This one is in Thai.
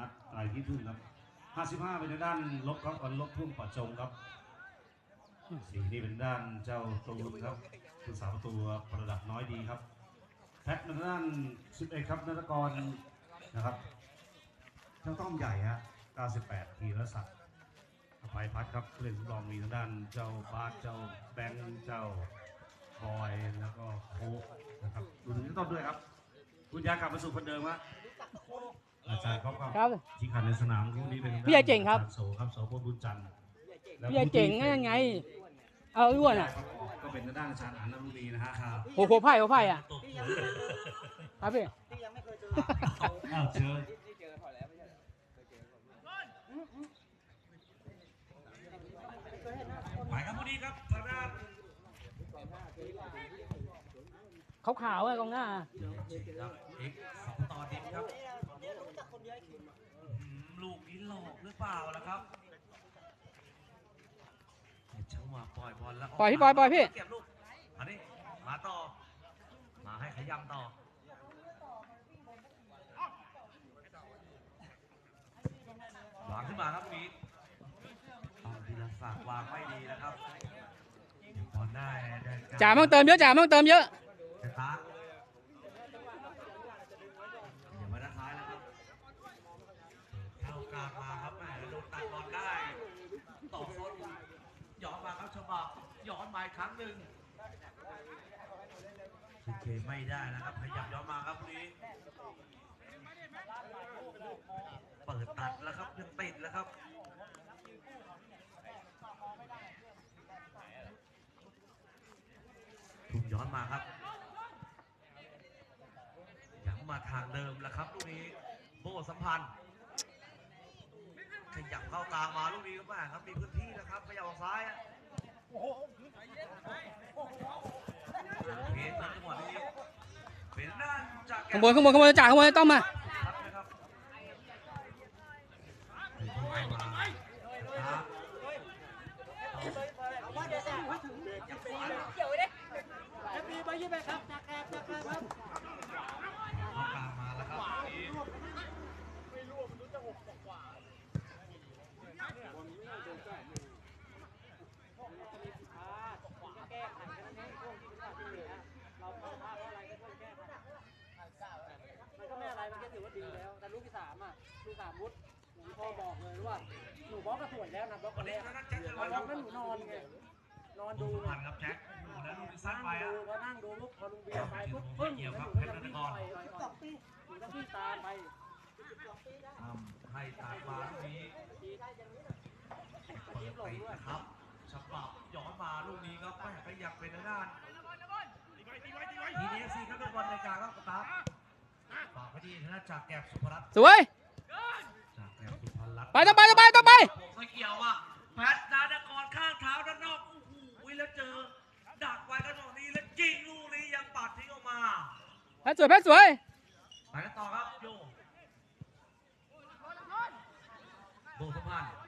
นัทไตรที่พึ่งครับ 55 เป็นด้านลบครับก่อนลบพุ่งปัดจงครับสีนี่เป็นด้านเจ้าตูนครับผู้สาประตูประดับน้อยดีครับ แพทเป็นด้าน 11 ครับนัทกรนะครับเจ้าต้อมใหญ่ฮะ 98 ทีละศักดิ์อภัยพัฒน์ครับเล่นสำรองมีทางด้านเจ้าบาสเจ้าแบงค์เจ้าบอยแล้วก็โค้กนะครับดูถึงต้นด้วยครับ คุณยากลับมาสู่คนเดิมฮะ อาจารย์เขาก็ครับที่ขันในสนามคู่นี้เป็นทางด้านพี่ใหญ่เจ๋งครับอาจาโสครับโสพลบุญจันทร์แล้วพี่ใหญ่เจ๋งนั่นไง เอาอ้วนอะก็เป็นทางด้านอาจารย์อันนรุณีนะฮะครับโหโหไผ่โหไผ่อะครับพี่อ้าวเชิญไปครับคู่นี้ครับทางด้านขาวๆอะกองหน้าครับเอ็กซ์สองต่อดิบครับอืมลูก นี้หลอกหรือเปล่าล่ะครับจังหวะปล่อยบอลแล้วกปล่อยพี่ปล่อยปล่อยพี่ เก็บลูกอันนี้มาต่อ มาให้ขยำต่อ วางขึ้นมาครับลูกนี้เอาทีละฝากวางไม่ดีนะครับบอลได้ได้กร จ่ามั่งเติมเยอะจ่ามั่งเติมเยอะ สตาร์ทอย่ามาด้านซ้ายแล้วครับเข้ากลางมาครับแม่แล้วโดนตัดบอลได้ต่อโซนย้าย้อนมาอีกครั้งหนึ่งทีเคไม่ได้นะครับขยับย้อนมาครับลูกนี้เปิดตัดแล้วครับยังติดแล้วครับทุ่มย้อนมาครับยังมาทางเดิมแล้วครับลูกนี้โบสัมพันธ์ขยับเข้ากลางมาลูกนี้ก็มาครับมีพื้นที่นะครับขยับออกซ้ายอะ ข้างบนข้างบนข้างบนจ่าข้างบนต้องมาครับนะครับครับเข้ากลางมาแล้วครับลูกนี้ มันก็ไม่อะไร มันก็ถือว่าดีแล้ว แต่ลูกที่สามอะ ลูกสามมุดหนูพ่อ บอกเลยว่าหนูบล็อกก็สวยแล้วนะบล็อกวักันนแรนี้กก็นักแจ็คพอเลยบคล็รัอบกแล้วหนูนอนไงนอนดูดูไงผ่านครับแจ็คดูแล้วลูกสั้นนั่งไปอะดูพอนั่งดูปุ๊บพอลุงเบียร์ไปปุ๊บปึ้งหนูก็จะวิ่งไปหนูต้องวิ่งตามไปทำให้ตากมาลูกนี้เปิดติดนะครับฉบับย้อนมาลูกนี้ครับแม่ขยับไปทางด้านทีนี้ซีครับเป็นบอลในกลางครับสตาร์ฝากไปที่ทางด้านจากแกบสุภรัตน์สวย ไปต่อไปต่อไปต่อไปผมไม่เกี่ยวอะแพทนานกรข้างเท้าด้านนอกโอ้โหแล้วเจอ ดักไว้กันตรงนี้แล้วยิงลูกนี้ยังปัดทิ้งออกมาแพ้สวยแพ้สวยไปกันต่อครับโยโบสมพันธ์